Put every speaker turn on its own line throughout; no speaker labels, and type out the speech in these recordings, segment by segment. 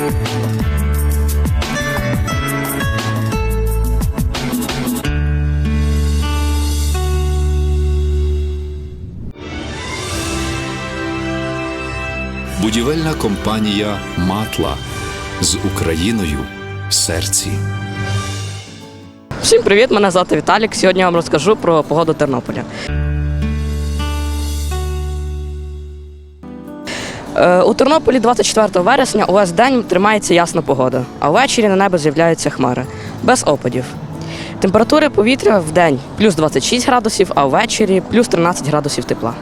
Будівельна компанія Матла з Україною в серці.
Всім привіт! Мене звати Віталік. Сьогодні я вам розкажу про погоду Тернополя. У Тернополі 24 вересня увесь день тримається ясна погода, а ввечері на небо з'являються хмари без опадів. Температури повітря в день плюс 26 градусів, а ввечері плюс 13 градусів тепла.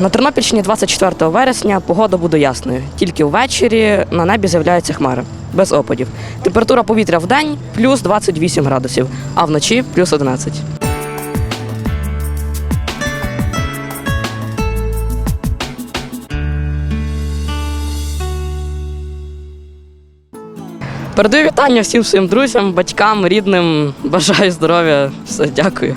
На Тернопільщині 24 вересня погода буде ясною. Тільки ввечері на небі з'являються хмари без опадів. Температура повітря в день плюс 28 градусів, а вночі плюс 11. Передаю вітання всім своїм друзям, батькам, рідним. Бажаю здоров'я. Все, дякую.